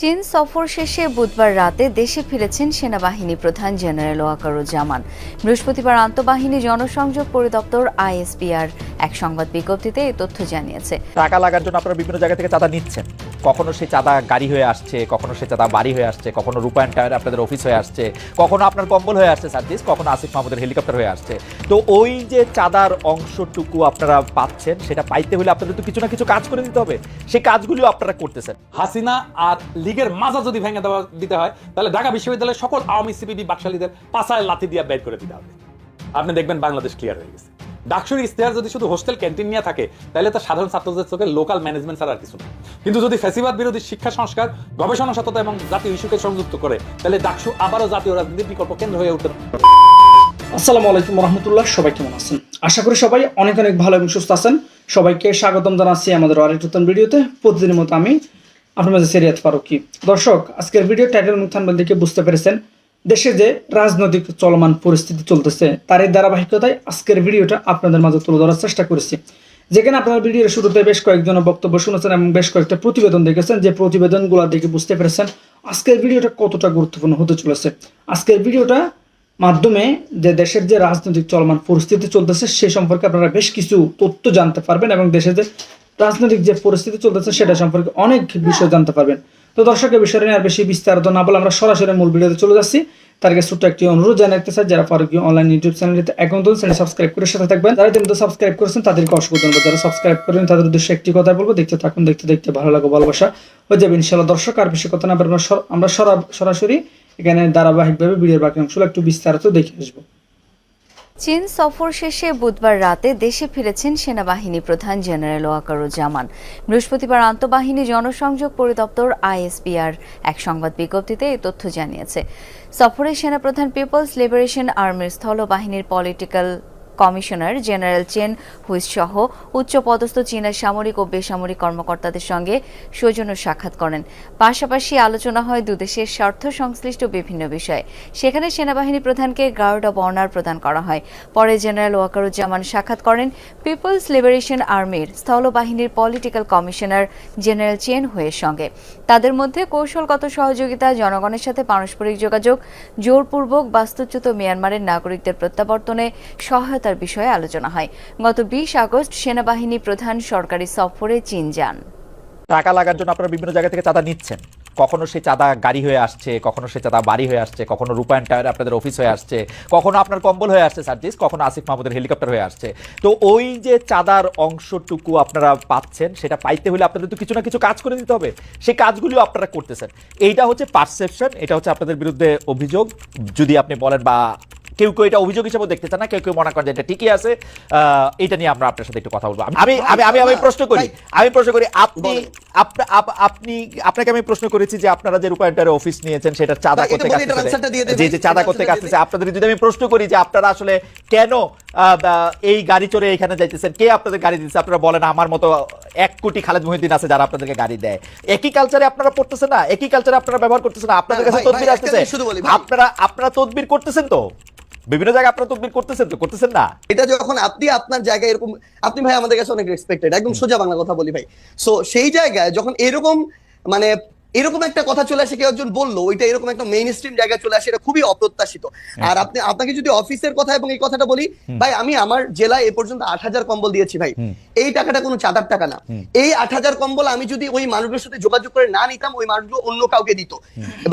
চীন সফর শেষে বুধবার রাতে দেশে ফিরেছেন সেনাবাহিনী প্রধান জেনারেল ওয়াকারুজ্জামান। বৃহস্পতিবার আন্তঃবাহিনী জনসংযোগ পরিদপ্তর আইএসপিআর এক সংবাদ বিজ্ঞপ্তিতে এই তথ্য জানিয়েছে। টাকা লাগার জন্য আপনারা বিভিন্ন জায়গা থেকে চাঁদা নিচ্ছেন। কখনো সেই চাঁদা গাড়ি হয়ে আসছে কখনো সেই চাঁদা বাড়ি হয়ে আসছে কখনো রূপায়ণ টায়ার আপনাদের অফিস হয়ে আসছে কখনো আপনার কম্বল হয়ে আসছে সার্ভিস কখনো আসিফ মাহমুদের হেলিকপ্টার হয়ে আসছে। তো ওই যে চাঁদার অংশটুকু আপনারা পাচ্ছেন সেটা পাইতে হলে আপনাদের তো কিছু না কিছু কাজ করে দিতে হবে। সেই কাজগুলিও আপনারা করতেছেন। হাসিনা আর লীগের মাজা যদি ভেঙে দেওয়া দিতে হয়, তাহলে ঢাকা বিশ্ববিদ্যালয়ের সকল আওয়ামী সিপিবি বাকশালীদের পাশায় লাথি দিয়ে বের করে দিতে হবে। আপনি দেখবেন বাংলাদেশ ক্লিয়ার হয়ে গেছে। ডাকসুর ইস্তেহার যদি শুধু হোস্টেল, ক্যান্টিন নিয়ে থাকে, তাহলে তো সাধারণ ছাত্রদের চোখে লোকাল ম্যানেজমেন্ট ছাড়া আর কিছু না। কিন্তু যদি ফ্যাসিবাদ বিরোধী শিক্ষা সংস্কার, গবেষণা সততা এবং জাতীয় ইস্যুকে সংযুক্ত করে, তাহলে ডাকসু আবারও জাতীয় রাজনীতির বিকল্প কেন্দ্র হয়ে উঠতে আসসালামু আলাইকুম রহমতুল্লাহ, সবাই কেমন আছেন? আশা করি সবাই অনেক অনেক ভালো এবং সুস্থ আছেন। সবাইকে স্বাগতম জানাচ্ছি আমাদের আরেক নতুন ভিডিওতে। প্রতিদিনের মতো আমি আপনার মাঝে সেরিয়াত ফারুকি। দর্শক, আজকের ভিডিও টাইটেল থানবেল দেখে বুঝতে পেরেছেন? দেশে যে রাজনৈতিক চলমান পরিস্থিতি চলতেছে তার এই ধারাবাহিকতায় আজকের ভিডিওটা আপনাদের মাঝে তুলে ধরার চেষ্টা করেছি। যেখানে আপনার ভিডিওর শুরুতে বেশ কয়েকজন বক্তব্য শুনেছেন এবং বেশ কয়েকটা প্রতিবেদন দেখেছেন। যে প্রতিবেদনগুলো দেখে বুঝতে পেরেছেন আজকের ভিডিওটা কতটা গুরুত্বপূর্ণ হতে চলেছে। আজকের ভিডিওটা মাধ্যমে যে দেশের যে রাজনৈতিক চলমান পরিস্থিতি চলতেছে, সে সম্পর্কে আপনারা বেশ কিছু তথ্য জানতে পারবেন এবং দেশের যে রাজনৈতিক যে পরিস্থিতি চলতেছে সেটা সম্পর্কে অনেক বিষয় জানতে পারবেন। তো দর্শকের বিষয় নিয়ে আর বেশি বিস্তারিত না বলে আমরা সরাসরি মূল ভিডিওতে চলে যাচ্ছি। তার ছোট্ট একটি অনুরোধ জানাতে চাই, যারা ফারুকি অনলাইন ইউটিউব চ্যানেলটিতে এখন তো সাবস্ক্রাইব করে সাথে থাকবেন। যারা ইতিমধ্যে সাবস্ক্রাইব করেছেন, তাদেরকে অসংখ্য ধন্যবাদ। যারা সাবস্ক্রাইব করেন তাদের উদ্দেশ্যে একটি কথা বলব, দেখতে থাকুন, দেখতে দেখতে ভালো লাগো ভালোবাসা হয়ে যাবে ইনশাল্লাহ দর্শক, আর বেশি কথা না আমরা সর- আমরা সরা- সরাসরি এখানে ধারাবাহিকভাবে ভিডিওর বাকি অংশগুলো একটু বিস্তারিত দেখে আসব। চীন সফর শেষে বুধবার রাতে দেশে ফিরেছেন সেনাবাহিনী প্রধান জেনারেল ওয়াকারুজ্জামান। বৃহস্পতিবার আন্তঃবাহিনী জনসংযোগ পরিদপ্তর আইএসপিআর এক সংবাদ বিজ্ঞপ্তিতে এই তথ্য জানিয়েছে। সফরে সেনাপ্রধান পিপলস লিবারেশন আর্মির স্থল বাহিনীর পলিটিক্যাল কমিশনার জেনারেল চেন হুইস সহ উচ্চপদস্থ চীনের সামরিক ও বেসামরিক কর্মকর্তাদের সঙ্গে সৌজন্য সাক্ষাৎ করেন। পাশাপাশি আলোচনা হয় দুদেশের স্বার্থ সংশ্লিষ্ট বিভিন্ন বিষয়ে। সেখানে সেনাবাহিনী প্রধানকে গার্ড অব অনার প্রদান করা হয়। পরে জেনারেল ওয়াকারুজ্জামান সাক্ষাৎ করেন পিপলস লিবারেশন আর্মির স্থলবাহিনীর পলিটিক্যাল কমিশনার জেনারেল চেন হুয়ের সঙ্গে। তাদের মধ্যে কৌশলগত সহযোগিতা, জনগণের সাথে পারস্পরিক যোগাযোগ, জোরপূর্বক বাস্তুচ্যুত মিয়ানমারের নাগরিকদের প্রত্যাবর্তনে সহায়তার বিষয়ে আলোচনা হয়। গত বিশ আগস্ট সেনাবাহিনী প্রধান সরকারি সফরে চীন যান। টাকা লাগার জন্য আপনারা বিভিন্ন জায়গা থেকে চাঁদা নিচ্ছেন। কখনো সেই চাঁদা গাড়ি হয়ে আসছে, কখনো সেই চাঁদা বাড়ি হয়ে আসছে, কখনো রূপায়ণ টায়ার আপনাদের অফিস হয়ে আসছে, কখনো আপনার কম্বল হয়ে আসছে সার্ভিস কখনো আসিফ মাহমুদের হেলিকপ্টার হয়ে আসছে। তো ওই যে চাঁদার অংশটুকু আপনারা পাচ্ছেন, সেটা পাইতে হলে আপনাদের তো কিছু না কিছু কাজ করে দিতে হবে। সেই কাজগুলিও আপনারা করতেছেন। এইটা হচ্ছে পারসেপশন, এটা হচ্ছে আপনাদের বিরুদ্ধে অভিযোগ। যদি আপনি বলেন বা কেউ কেউ এটা অভিযোগ হিসেবে দেখতে চান না কেউ কেউ মনে করেন এটা ঠিকই আছে। আহ, এটা নিয়ে আমরা আপনার সাথে একটু কথা বলব। আমি আমি আমি আমি প্রশ্ন করি। আমি প্রশ্ন করি আপনি আপনি আপনাকে আমি প্রশ্ন করেছি যে আপনারা যে রূপায়ণটারে অফিস নিয়েছেন সেটা চাঁদা করতে। যে যে চাঁদা করতে দিয়ে আপনাদের যদি আমি প্রশ্ন করি যে আপনারা আসলে কেন এই গাড়ি চড়ে এখানে যাইতেছেন কে আপনাদের গাড়ি দিচ্ছে আপনারা বলেন আমার মতো এক কোটি খালেদ মহিউদ্দিন আছে যারা আপনাদেরকে গাড়ি দেয়। একই কালচারে আপনারা পড়তেছেন না একই কালচারে আপনারা ব্যবহার করতেছেন না আপনাদের কাছে তদবির আসতেছে। আপনারা আপনারা তদবির করতেছেন তো? বিভিন্ন জায়গায় আপনারা তদবির করতেছেন তো করতেছেন না? এটা যখন আপনি আপনার জায়গায় এরকম আপনি ভাই আমাদের কাছে অনেক রেসপেক্টেড একদম সোজা বাংলা কথা বলি ভাই। সো সেই জায়গায় যখন এরকম মানে এরকম একটা কথা চলে আসে কেউ একজন বলল ওইটা এরকম একটা মেইন স্ট্রিম জায়গায় চলে আসে এটা খুবই অপ্রত্যাশিত। আর আপনি আপনাকে যদি অফিসের কথা এবং এই কথাটা বলি ভাই আমি আমার জেলায় এ পর্যন্ত আট হাজার কম্বল দিয়েছি ভাই। এই টাকাটা কোনো চাঁদার টাকা না। এই আট হাজার কম্বল আমি যদি ওই মানুষগুলোর সাথে যোগাযোগ করে না নিতাম ওই মানুষগুলো অন্য কাউকে দিত।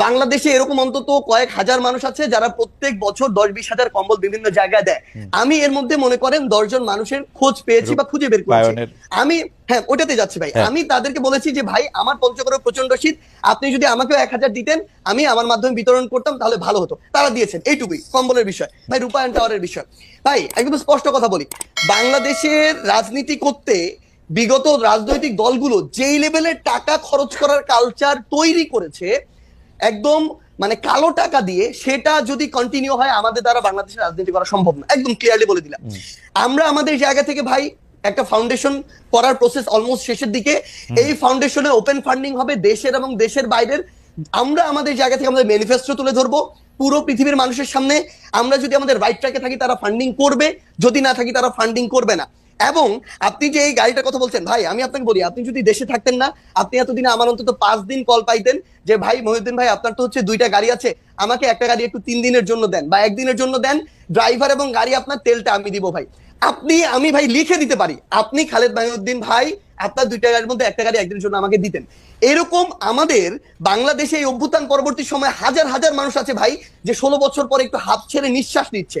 বাংলাদেশে এরকম অন্তত কয়েক হাজার মানুষ আছে যারা প্রত্যেক বছর দশ বিশ হাজার কম্বল বিভিন্ন জায়গায় দেয়। আমি এর মধ্যে মনে করেন দশজন মানুষের খোঁজ পেয়েছি বা খুঁজে বের করেছি। আমি হ্যাঁ ওটাতে যাচ্ছি ভাই। হ্যাঁ। আমি তাদেরকে বলেছি যে ভাই আমার পঞ্চগড়ে প্রচণ্ড শীত। আপনি যদি আমাকেও এক হাজার দিতেন আমি আমার মাধ্যমে বিতরণ করতাম তাহলে ভালো হতো। তারা দিয়েছেন এইটুকুই কম্বলের বিষয় ভাই রূপায়ণ টাওয়ারের বিষয়। ভাই একদম স্পষ্ট কথা বলি। বাংলাদেশের রাজনীতি করতে বিগত রাজনৈতিক দলগুলো যেই লেভেলের টাকা খরচ করার কালচার তৈরি করেছে একদম মানে কালো টাকা দিয়ে সেটা যদি কন্টিনিউ হয় আমাদের দ্বারা বাংলাদেশের রাজনীতি করা সম্ভব না। একদম ক্লিয়ারলি বলে দিলাম। আমরা আমাদের জায়গা থেকে ভাই একটা ফাউন্ডেশন করার প্রসেস অলমোস্ট শেষের দিকে। এই ফাউন্ডেশনে ওপেন ফান্ডিং হবে দেশের এবং দেশের বাইরের। আমরা আমাদের জায়গা থেকে আমাদের ম্যানিফেস্টো তুলে ধরবো পুরো পৃথিবীর মানুষের সামনে। আমরা যদি আমাদের রাইট ট্র্যাকে থাকি তারা ফান্ডিং করবে যদি না থাকি তারা ফান্ডিং করবে না। এবং আপনি যে এই গাড়িটার কথা বলছেন, ভাই, আমি আপনাকে বলি, আপনি যদি দেশে থাকতেন না, আপনি এতদিনে আমার অন্তত পাঁচ দিন কল পাইতেন যে, ভাই, মহিউদ্দিন ভাই, আপনার তো হচ্ছে দুইটা গাড়ি আছে, আমাকে একটা গাড়ি একটু তিন দিনের জন্য দেন বা একদিনের জন্য দেন, ড্রাইভার এবং গাড়ি আপনার তেলটা আমি দিব, ভাই। আপনি, আমি, ভাই, লিখে দিতে পারি, আপনি খালেদ মাহিউদ্দিন ভাই, আপনার দুইটা গাড়ির মধ্যে একটা গাড়ি একদিনের জন্য আমাকে দিতেন। এরকম আমাদের বাংলাদেশে এই অভ্যুত্থান পরবর্তী সময় হাজার হাজার মানুষ আছে, ভাই, যে ষোলো বছর পরে একটু হাত ছেড়ে নিঃশ্বাস নিচ্ছে।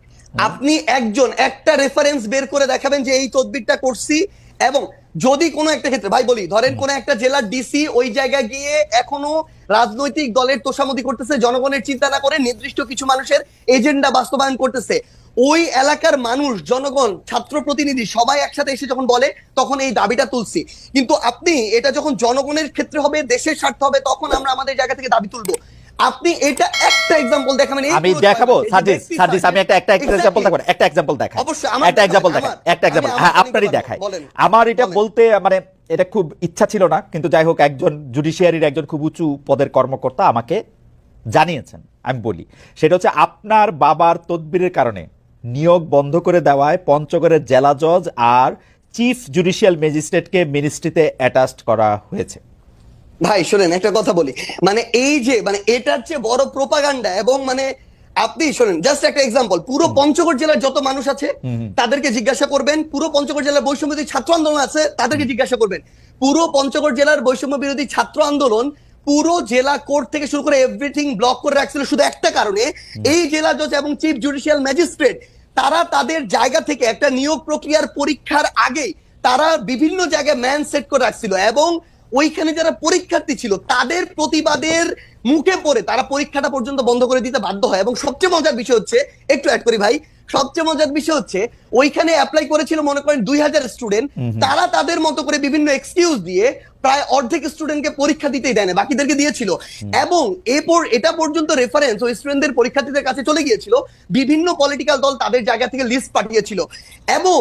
আপনি একজন একটা রেফারেন্স বের করে দেখাবেন যে এই তদবিরটা করছি এবং যদি কোনো একটা ক্ষেত্রে ভাই বলি ধরেন কোন একটা জেলার ডিসি ওই জায়গায় গিয়ে এখনও রাজনৈতিক দলের তোষামতি করতেছে জনগণের চিন্তা না করে নির্দিষ্ট কিছু মানুষের এজেন্ডা বাস্তবায়ন করতেছে ওই এলাকার মানুষ জনগণ ছাত্র প্রতিনিধি সবাই একসাথে এসে যখন বলে তখন এই দাবিটা তুলছি। কিন্তু আপনি এটা যখন জনগণের ক্ষেত্রে হবে দেশের স্বার্থ হবে তখন আমরা আমাদের জায়গা থেকে দাবি তুলবো। আপনি এটা একটা এক্সাম্পল দেখাবেন আমি দেখাবো সার্জিস সার্জিস আমি একটা একটা. এক্সাম্পল দেখাবো একটা এক্সাম্পল দেখাই। অবশ্যই, আমার একটা দেখাই একটা হ্যাঁ আপনারই দেখাই। আমার এটা বলতে মানে এটা খুব ইচ্ছা ছিল না কিন্তু যাই হোক একজন জুডিশিয়ারির একজন খুব উঁচু পদের কর্মকর্তা আমাকে জানিয়েছেন আমি বলি। সেটা হচ্ছে আপনার বাবার তদবিরের কারণে নিয়োগ বন্ধ করে দেওয়ায় পঞ্চগড়ের জেলা জজ আর চিফ জুডিশিয়াল ম্যাজিস্ট্রেটকে মিনিস্ট্রিতে অ্যাটাচড করা হয়েছে। ভাই শোনেন একটা কথা বলি। মানে এই যে মানে এটার চেয়ে বড় প্রোপাগান্ডা এবং মানে আপনি শোনেন জাস্ট একটা এক্সাম্পল পুরো পঞ্চগড় জেলার যত মানুষ আছে তাদেরকে জিজ্ঞাসা করবেন পুরো পঞ্চগড় জেলার বৈষম্য বিরোধী ছাত্র আন্দোলন আছে তাদেরকে জিজ্ঞাসা করবেন। পুরো পঞ্চগড় জেলার বৈষম্য বিরোধী ছাত্র আন্দোলন পুরো জেলা কোর্ট থেকে শুরু করে এভরিথিং ব্লক করে রাখছিল শুধু একটা কারণে এই জেলা জজ এবং চিফ জুডিশিয়াল ম্যাজিস্ট্রেট তারা তাদের জায়গা থেকে একটা নিয়োগ প্রক্রিয়ার পরীক্ষার আগে তারা বিভিন্ন জায়গায় ম্যান সেট করে রাখছিল এবং ওইখানে যারা পরীক্ষার্থী ছিল তাদের প্রতিবাদের মুখে পড়ে তারা পরীক্ষাটা পর্যন্ত বন্ধ করে দিতে বাধ্য হয়। এবং সবচেয়ে মজার বিষয় হচ্ছে একটু অ্যাড করি ভাই সবচেয়ে মজার বিষয় হচ্ছে ওইখানে অ্যাপ্লাই করেছিল মনে করেন দুই হাজার স্টুডেন্ট তারা তাদের মতো করে বিভিন্ন এক্সকিউজ দিয়ে প্রায় অর্ধেক স্টুডেন্টকে পরীক্ষা দিতেই দেয় না বাকিদেরকে দিয়েছিল। এবং এরপর এটা পর্যন্ত রেফারেন্স ওই স্টুডেন্টদের পরীক্ষার্থীদের কাছে চলে গিয়েছিল বিভিন্ন পলিটিক্যাল দল তাদের জায়গা থেকে লিস্ট পাঠিয়েছিল। এবং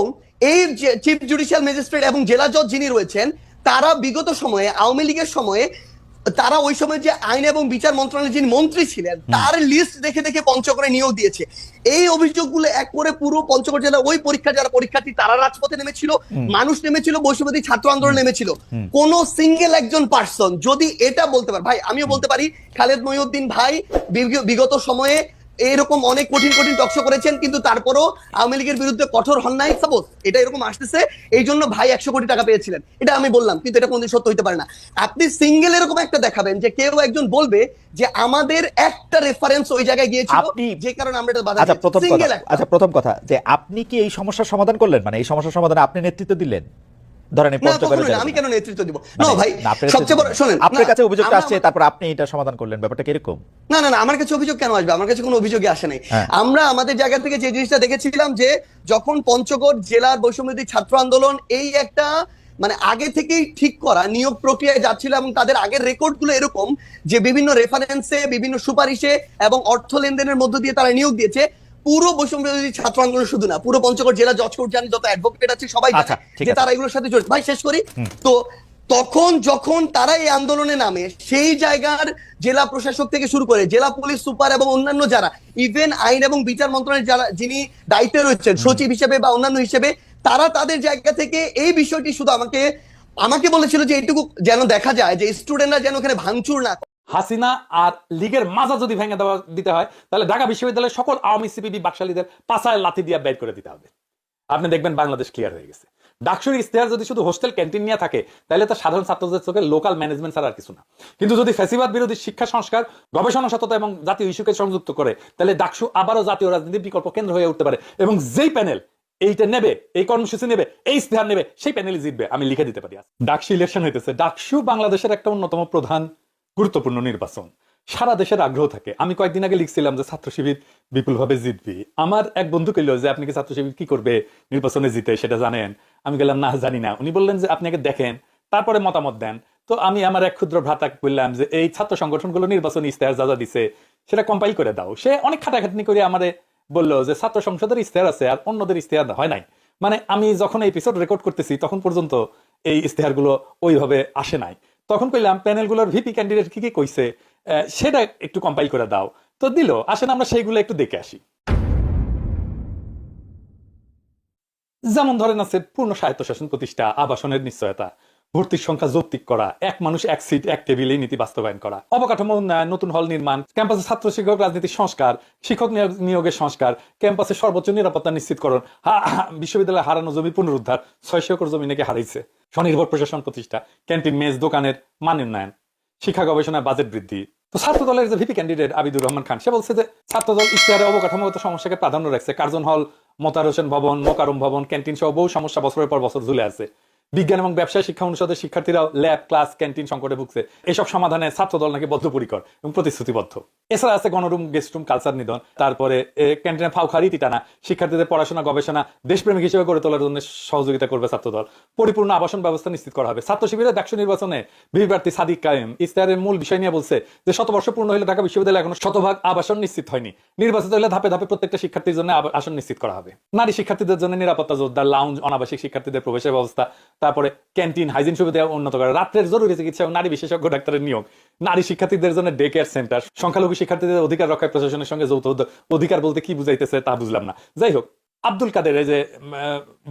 এই চিফ জুডিশিয়াল ম্যাজিস্ট্রেট এবং জেলা জজ যিনি রয়েছেন তারা বিগত সময়ে আওয়ামী লীগের সময়ে তারা ওই সময় যে আইন এবং বিচার মন্ত্রণালয়ের যিনি মন্ত্রী ছিলেন তার লিস্ট দেখে দেখে পঞ্চগড়ে নিয়োগ দিয়েছে। এই অভিযোগগুলো এক করে পুরো পঞ্চগড় জেলার ওই পরীক্ষা যারা পরীক্ষার্থী তারা রাজপথে নেমেছিল মানুষ নেমেছিল বৈষম্যবাদী ছাত্র আন্দোলন নেমেছিল। কোন সিঙ্গেল একজন পার্সন যদি এটা বলতে পারে ভাই আমিও বলতে পারি খালেদ মহিউদ্দিন ভাই বিগ- বিগত সময়ে এরকম অনেক কঠিন কঠিন টকশো করেছেন কিন্তু তারপরও আওয়ামী লীগের বিরুদ্ধে কঠোর হন নাই সাপোজ এটা এরকম আসতেছে এই জন্য ভাই একশো কোটি টাকা পেয়েছিলেন। এটা আমি বললাম কিন্তু এটা কোনদিন সত্য হইতে পারে না। আপনি সিঙ্গেল এরকম একটা দেখাবেন যে কেউ একজন বলবে যে আমাদের একটা রেফারেন্স ওই জায়গায় গিয়েছিল যে কারণে আমরা এটা বাধা আচ্ছা। প্রথম কথা আচ্ছা প্রথম কথা যে আপনি কি এই সমস্যার সমাধান করলেন? মানে এই সমস্যার সমাধানে আপনি নেতৃত্ব দিলেন? ধরেন। আমি কেন নেতৃত্ব দিব মানে না ভাই সবচেয়ে বড় নেতৃত্ব- আপনার কাছে অভিযোগটা আসছে তারপর আপনি এটা সমাধান করলেন ব্যাপারটা কীরকম না না না আমার কাছে অভিযোগ কেন আসবে আমার কাছে কোনো অভিযোগই আসে নাই হ্যাঁ। আমরা আমাদের জায়গা থেকে যে জিনিসটা দেখেছিলাম যে যখন পঞ্চগড় জেলার বৈষম্যদী ছাত্র আন্দোলন এই একটা মানে আগে থেকেই ঠিক করা নিয়োগ প্রক্রিয়ায় যাচ্ছিল এবং তাদের আগের রেকর্ডগুলো এরকম যে বিভিন্ন রেফারেন্সে বিভিন্ন সুপারিশে এবং অর্থ লেনদেনের মধ্য দিয়ে তারা নিয়োগ দিয়েছে পুরো বৈষম্য বিরোধী ছাত্র আন্দোলন শুধু না পুরো পঞ্চগড় জেলা জজ জানি যত অ্যাডভোকেট আছে সবাই আচ্ছা, যে তারা এগুলোর সাথে জড়িত। ভাই শেষ করি। তো তখন যখন তারা এই আন্দোলনে নামে সেই জায়গার জেলা প্রশাসক থেকে শুরু করে জেলা পুলিশ সুপার এবং অন্যান্য যারা ইভেন আইন এবং বিচার মন্ত্রণালয়ের যারা যিনি দায়িত্বে রয়েছেন সচিব হিসেবে বা অন্যান্য হিসেবে তারা তাদের জায়গা থেকে এই বিষয়টি শুধু আমাকে আমাকে বলেছিল যে এইটুকু যেন দেখা যায় যে স্টুডেন্টরা যেন ওখানে ভাঙচুর না। হাসিনা আর লীগের মাজা যদি ভেঙে দেওয়া দিতে হয়, তাহলে ঢাকা বিশ্ববিদ্যালয়ের সকল আওয়ামী সিপিবি বাকশালীদের পাশায় লাথি দিয়ে বের করে দিতে হবে। আপনি দেখবেন বাংলাদেশ ক্লিয়ার হয়ে গেছে। ডাকসুর ইস্তেহার যদি শুধু হোস্টেল, ক্যান্টিন নিয়ে থাকে, তাহলে তো সাধারণ ছাত্রদের চোখে লোকাল ম্যানেজমেন্ট ছাড়া আর কিছু না। কিন্তু যদি ফ্যাসিবাদ বিরোধী শিক্ষা সংস্কার, গবেষণা সততা এবং জাতীয় ইস্যুকে সংযুক্ত করে, তাহলে ডাকসু আবারও জাতীয় রাজনীতির বিকল্প কেন্দ্র হয়ে উঠতে পারে এবং যেই প্যানেল এইটা নেবে, এই কর্মসূচি নেবে, এই ইস্তেহার নেবে, সেই প্যানেলই জিতবে। আমি লিখে দিতে পারি ডাকসু ইলেকশন হইতেছে। ডাকসু বাংলাদেশের একটা অন্যতম প্রধান গুরুত্বপূর্ণ নির্বাচন। সারা দেশের আগ্রহ থাকে। আমি কয়েকদিন আগে লিখছিলাম যে ছাত্র শিবির বিপুলভাবে জিতবি। আমার এক বন্ধু কইল যে, আপনি কি ছাত্র শিবির কি করবে নির্বাচনে জিতে, সেটা জানেন? আমি গেলাম, না, জানি না। উনি বললেন যে, আপনি আগে দেখেন, তারপরে মতামত দেন। তো আমি আমার এক ক্ষুদ্র ভ্রাতা বললাম যে, এই ছাত্র সংগঠনগুলো নির্বাচনী ইস্তেহার যা যা দিছে, সেটা কম্পাইল করে দাও। সে অনেক খাটাখাটনি করে আমারে বলল যে, ছাত্র সংসদের ইস্তেহার আছে আর অন্যদের ইস্তেহার হয় নাই। মানে আমি যখন এই এপিসোড রেকর্ড করতেছি, তখন পর্যন্ত এই ইস্তেহারগুলো ওইভাবে আসে নাই। তখন কইলাম, প্যানেলগুলোর ভিপি ক্যান্ডিডেট কি কি কইছে? সেটা একটু কম্পাইল করে দাও। তো দিল, আসেন আমরা সেইগুলো একটু দেখে আসি। যেমন ধরেন আছে পূর্ণ স্বায়ত্তশাসন প্রতিষ্ঠা, আবাসনের নিশ্চয়তা, ভর্তির সংখ্যা যৌক্তিক করা, এক মানুষ, এক সিট, এক টেবিলে নীতি বাস্তবায়ন করা, অবকাঠামো উন্নয়ন, নতুন হল নির্মাণ, ক্যাম্পাসে ছাত্র শিক্ষক রাজনীতির সংস্কার, শিক্ষক নিয়োগের সংস্কার, ক্যাম্পাসে সর্বোচ্চ নিরাপত্তা নিশ্চিতকরণ বিশ্ববিদ্যালয়ে হারানো জমি পুনরুদ্ধার, ছয়শো একর জমি নাকি হারাইছে। স্বনির্ভর প্রশাসন প্রতিষ্ঠা, ক্যান্টিন মেজ দোকানের মান উন্নয়ন, শিক্ষা গবেষণা বাজেট বৃদ্ধি। তো ছাত্র দলের যে ভিপি ক্যান্ডিডেট আবিদুর রহমান খান, সে বলছে যে ছাত্র দল ইশতেহারে অবকাঠামোগত সমস্যাকে প্রাধান্য রাখছে। কার্জন হল, মোতার হোসেন ভবন, মোকারম ভবন, ক্যান্টিন সহ বহু সমস্যা বছরের পর বছর ঝুলে আছে। বিজ্ঞান এবং ব্যবসায় শিক্ষা অনুষদের শিক্ষার্থীরাও ল্যাব, ক্লাস, ক্যান্টিন সংকটে ভুগছে। এসব সমাধানে ছাত্র দল নাকি বদ্ধপরিকর এবং প্রতিশ্রুতিবদ্ধ। এছাড়া আছে গণরুম গেস্ট রুম কালচার নিধন। তারপরে ক্যান্টিনে ফাউ খারিতি টানা শিক্ষার্থীদের পড়াশোনা, গবেষণা দেশপ্রেমিক হিসেবে গড়ে তোলার জন্য সহযোগিতা করবে ছাত্র দল পরিপূর্ণ আবাসন ব্যবস্থা নিশ্চিত করা হবে। ছাত্র শিবিরের ডাকসু নির্বাচনে ভিপি সাদিক কায়েম। ইস্তাহারের মূল বিষয় নিয়ে বলছে যে শত বর্ষ পূর্ণ হলে ঢাকা বিশ্ববিদ্যালয়ে এখনও শতভাগ আবাসন নিশ্চিত হয়নি। নির্বাচিত হলে ধাপে ধাপে প্রত্যেকটা শিক্ষার্থীর জন্য আসন নিশ্চিত করা হবে। নারী শিক্ষার্থীদের জন্য নিরাপত্তা জোরদার লাউঞ্জ অনাবাসিক শিক্ষার্থীদের প্রবেশের ব্যবস্থা তারপরে ক্যান্টিন হাইজিন সুবিধা উন্নত করা, রাত্রের জরুরি চিকিৎসা এবং নারী বিশেষজ্ঞ ডাক্তারের নিয়োগ। নারী শিক্ষার্থীদের জন্য ডে কেয়ার সেন্টার সংখ্যালঘু শিক্ষার্থীদের অধিকার রক্ষায় প্রশাসনের সঙ্গে যৌথ অধিকার বলতে কি বুঝাইতেছে তা বুঝলাম না। যাই হোক, আব্দুল কাদের যে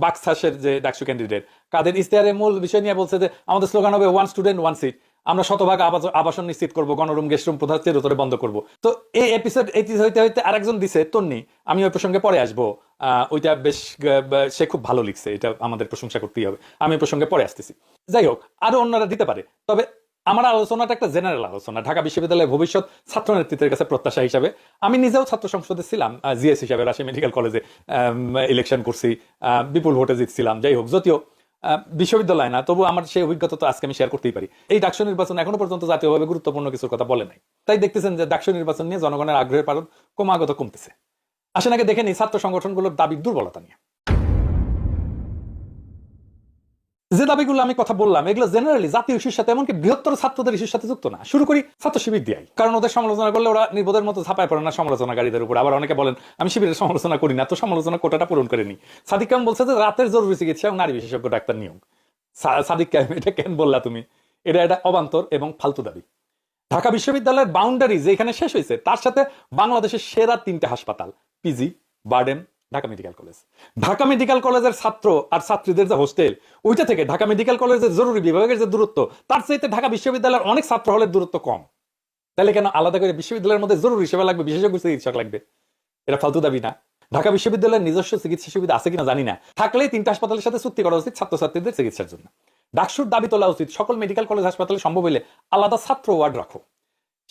বাক্সাসের যে ডাকসু ক্যান্ডিডেট কাদের ইস্তেহারের মূল বিষয় নিয়ে বলছে যে, আমাদের স্লোগান হবে ওয়ান স্টুডেন্ট ওয়ান সিট আমরা শতভাগ আবাসন নিশ্চিত করব, গণরুম গেস্ট রুম প্রধান চিরতরে বন্ধ করব। তো এই এপিসোড এটি হইতে হইতে আরেকজন দিছে, তন্নি। আমি ওই প্রসঙ্গে পরে আসব। ওইটা বেশ সে খুব ভালো লিখছে, এটা আমাদের প্রশংসা করতেই হবে। আমি প্রসঙ্গে পরে আসতেছি। যাই হোক, আরও অন্যরা দিতে পারে। তবে আমার আলোচনাটা একটা জেনারেল আলোচনা। ঢাকা বিশ্ববিদ্যালয়ের ভবিষ্যৎ ছাত্র নেতৃত্বের কাছে প্রত্যাশা হিসাবে। আমি নিজেও ছাত্র সংসদে ছিলাম জিএস হিসাবে, রাজশাহী মেডিকেল কলেজে ইলেকশন করছি বিপুল ভোটে জিতছিলাম। যাই হোক, যদিও বিশ্ববিদ্যালয় না তবু আমার সেই অভিজ্ঞতা তো আজকে আমি শেয়ার করতেই পারি। এই ডাকসু নির্বাচন এখনও পর্যন্ত জাতীয়ভাবে গুরুত্বপূর্ণ কিছুর কথা বলে নাই। তাই দেখতেছেন যে ডাকসু নির্বাচন নিয়ে জনগণের আগ্রহের পালন ক্রমাগত কমতেছে। আসেন আগে দেখেনি ছাত্র সংগঠনগুলোর দাবির দুর্বলতা নিয়ে। যে দাবিগুলো আমি কথা বললাম, এগুলো জেনারেলি জাতীয় ইস্যুর সাথে এমনকি বৃহত্তর ছাত্রদের ইস্যুর সাথে যুক্ত না। শুরু করি ছাত্র শিবির দিয়াই। কারণ ওদের সমালোচনা করলে ওরা নির্বোধের মতো ছাপায় পড়ে না সমালোচনাকারীদের উপর। আবার অনেকে বলেন, আমি শিবিরের সমালোচনা করি না, তো সমালোচনা কোটাটা পূরণ করেনি। সাদিক কাম বলছে যে, রাতের জরুরি চিকিৎসা এবং নারী বিশেষজ্ঞ ডাক্তার নিয়োগ। সাদিক কাম এটা কেন বললা তুমি? এটা এটা অবান্তর এবং ফালতু দাবি। ঢাকা বিশ্ববিদ্যালয়ের বাউন্ডারি যেখানে শেষ হয়েছে, তার সাথে বাংলাদেশের সেরা তিনটে হাসপাতাল PG BIRDEM Dhaka medical college. Dhaka medical কলেজের ছাত্র আর ছাত্রীদের যে হোস্টেল, ওইটা থেকে ঢাকা মেডিকেল কলেজের জরুরি বিভাগের যে দূরত্ব, তার চাইতে ঢাকা বিশ্ববিদ্যালয়ের অনেক ছাত্র হলের দূরত্ব কম। তাহলে কেন আলাদা করে বিশ্ববিদ্যালয়ের মধ্যে জরুরি সেবা লাগবে, বিশেষজ্ঞ চিকিৎসক লাগবে? এটা ফালতু দাবি না। ঢাকা বিশ্ববিদ্যালয়ের নিজস্ব চিকিৎসা সুবিধা আছে কিনা জানি না। থাকলেই তিনটা হাসপাতালের সাথে চুক্তি করা উচিত ছাত্রছাত্রীদের চিকিৎসার জন্য। ডাকসুর দাবি তোলা উচিত, সকল মেডিকেল কলেজ হাসপাতালে সম্ভব হলে আলাদা ছাত্র ওয়ার্ড রাখো।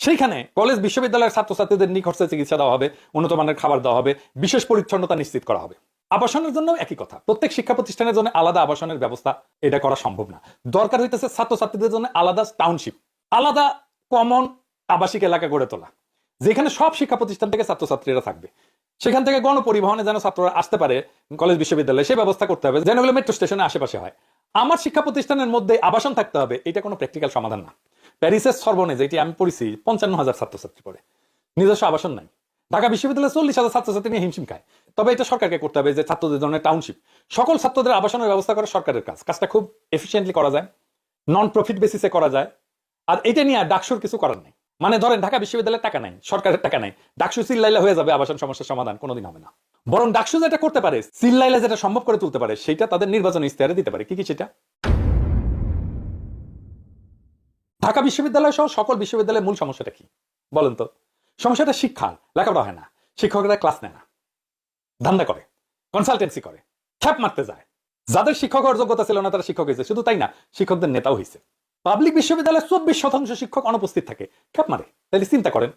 সেইখানে কলেজ বিশ্ববিদ্যালয়ের ছাত্রছাত্রীদের নিখরচে চিকিৎসা দেওয়া হবে উন্নত মানের খাবার দেওয়া হবে, বিশেষ পরিচ্ছন্নতা নিশ্চিত করা হবে। আবাসনের জন্য একই কথা। প্রত্যেক শিক্ষা প্রতিষ্ঠানের জন্য আলাদা আবাসনের ব্যবস্থা এটা করা সম্ভব না। দরকার হইতেছে ছাত্রছাত্রীদের জন্য আলাদা টাউনশিপ আলাদা কমন আবাসিক এলাকা গড়ে তোলা, যেখানে সব শিক্ষা প্রতিষ্ঠান থেকে ছাত্রছাত্রীরা থাকবে। সেখান থেকে গণপরিবহনে যেন ছাত্ররা আসতে পারে, কলেজ বিশ্ববিদ্যালয়ে সেই ব্যবস্থা করতে হবে, যেন মেট্রো স্টেশনের আশেপাশে হয়। আমার শিক্ষা প্রতিষ্ঠানের মধ্যে আবাসন থাকতে হবে, এটা কোনো প্র্যাকটিক্যাল সমাধান না। প্যারিসের সর্বনে, যেটি আমি পড়েছি পঞ্চান্ন হাজার ছাত্রছাত্রী পড়ে। নিজস্ব আবাসন নাই। ঢাকা বিশ্ববিদ্যালয়ে চল্লিশ হাজার ছাত্রছাত্রী নিয়ে হিমশিম খায়। তবে এটা সরকারকে করতে হবে যে ছাত্রদের জন্য টাউনশিপ সকল ছাত্রদের আবাসনের ব্যবস্থা করা সরকারের কাজ। কাজটা খুব এফিসিয়েন্টলি করা যায় নন প্রফিট বেসিসে করা যায়। আর এটা নিয়ে ডাকসুর কিছু করার নেই। মানে ধরেন, ঢাকা বিশ্ববিদ্যালয়ের টাকা নাই, সরকারের টাকা নাই। ডাকসু চিল্লাইলে হয়ে যাবে, আবাসন সমস্যার সমাধান কোনোদিন হবে না। বরং ডাকসু যেটা করতে পারে, চিল্লাইলে যেটা সম্ভব করে তুলতে পারে, সেটা তাদের নির্বাচন ইস্তেহারে দিতে পারে। কি কি সেটা? ঢাকা বিশ্ববিদ্যালয় সহ সকল বিশ্ববিদ্যালয়ের মূল সমস্যাটা কি? বলেন তো। সমস্যাটা শিক্ষা, লেখাপড়া হয় না। শিক্ষকরা ক্লাস নেয় না। ধান্দা করে কনসালটেন্সি করে, খ্যাপ মারতে যায়। যাদের শিক্ষক যোগ্যতা ছিল না, তারা শিক্ষক হয়েছে। শুধু তাই না, শিক্ষকদের নেতাও হয়েছে। পাবলিক বিশ্ববিদ্যালয়ে চব্বিশ শতাংশ শিক্ষক অনুপস্থিত থাকে। খ্যাপ মারে। তাহলে চিন্তা করেন,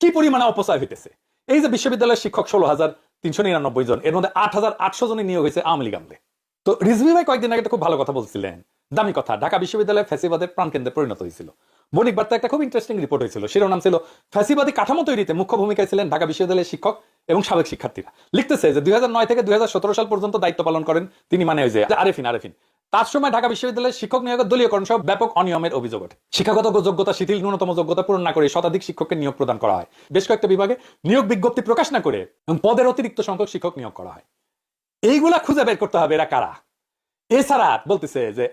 কি পরিমাণে অপচয় হইতেছে? এই যে বিশ্ববিদ্যালয়ের শিক্ষক ষোলো হাজার তিনশো নিরানব্বই জন, এর মধ্যে আট হাজার আটশো জনের নিয়োগ হয়েছে আওয়ামী লীগ আমলে। তো রিজভি ভাই কয়েকদিন আগে একটা খুব ভালো কথা বলছিলেন। দামি কথা। ঢাকা বিশ্ববিদ্যালয় ফ্যাসিবাদের প্রাণকেন্দ্রে পরিণত হয়েছিল। বণিক বার্তা একটা খুব ইন্টারেস্টিং রিপোর্ট হয়েছিল। শিরোনাম ছিল, ফ্যাসিবাদী কাঠামো তৈরিতে মুখ্য ভূমিকায় ছিলেন ঢাকা বিশ্ববিদ্যালয়ের শিক্ষক এবং সাবেক শিক্ষার্থীরা। লিখতেছে যে, দুই থেকে দুই সাল পর্যন্ত দায়িত্ব পালন করেন তিনি মানে ওই যে আরেফিন আরেফিন। তার সময় ঢাকা বিশ্ববিদ্যালয়ের শিক্ষক নিয়োগের দলীয়করণ সহ ব্যাপক অনিয়মের অভিযোগ ওঠে। শিক্ষাগত যোগ্যতা, শিথিল, ন্যূনতম যোগ্যতা পূরণ না করে শতাধিক শিক্ষককে নিয়োগ প্রদান করা হয়। বেশ কয়েকটা বিভাগে নিয়োগ বিজ্ঞপ্তি প্রকাশ না করে এবং পদের অতিরিক্ত সংখ্যক শিক্ষক নিয়োগ করা হয়। এইগুলা খুঁজে বের করতে হবে এরা কারা? এছাড়া বলতেছে যে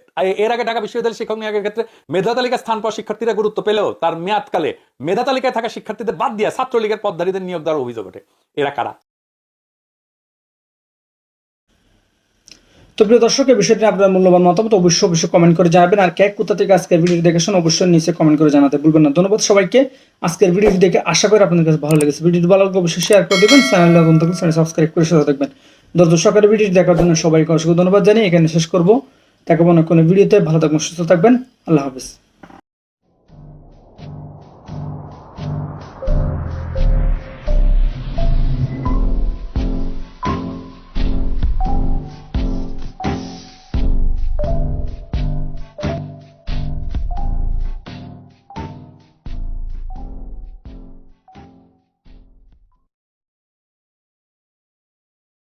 এর আগে ঢাকা বিশ্ববিদ্যালয়ের শিক্ষক নিয়োগের ক্ষেত্রে মেধা তালিকায় স্থান পাওয়া শিক্ষার্থীরা গুরুত্ব পেলেও তার মেয়াদকালে মেধা তালিকায় থাকা শিক্ষার্থীদের বাদ দিয়ে ছাত্রলীগের পদধারীদের নিয়োগ দেওয়ার অভিযোগ ওঠে। এরা কারা? তো প্রিয় দর্শক এই বিষয়টি আপনার মূল্যবান মতামত অবশ্যই অবশ্যই কমেন্ট করে জানাবেন। আর কে, কোথা থেকে আজকের ভিডিও দেখেছেন অবশ্যই নিচে কমেন্ট করে জানাতে ভুলবেন না। ধন্যবাদ সবাইকে। আজকের ভিডিওটি দেখে আশা করি আপনাদের কাছে ভালো লেগেছে। ভিডিওটি ভালো লাগলে অবশ্যই শেয়ার করে দেবেন। চ্যানেল নতুন থাকলে চ্যানেল সাবস্ক্রাইব করে সাথে দেখবেন দর্শকের ভিডিওটি দেখার জন্য সবাইকে অসংখ্য ধন্যবাদ জানিয়ে এখানে শেষ করব। দেখাবো না কোনো ভিডিওতে ভালো থাকবেন, সুস্থ থাকবেন। আল্লাহ হাফিজ।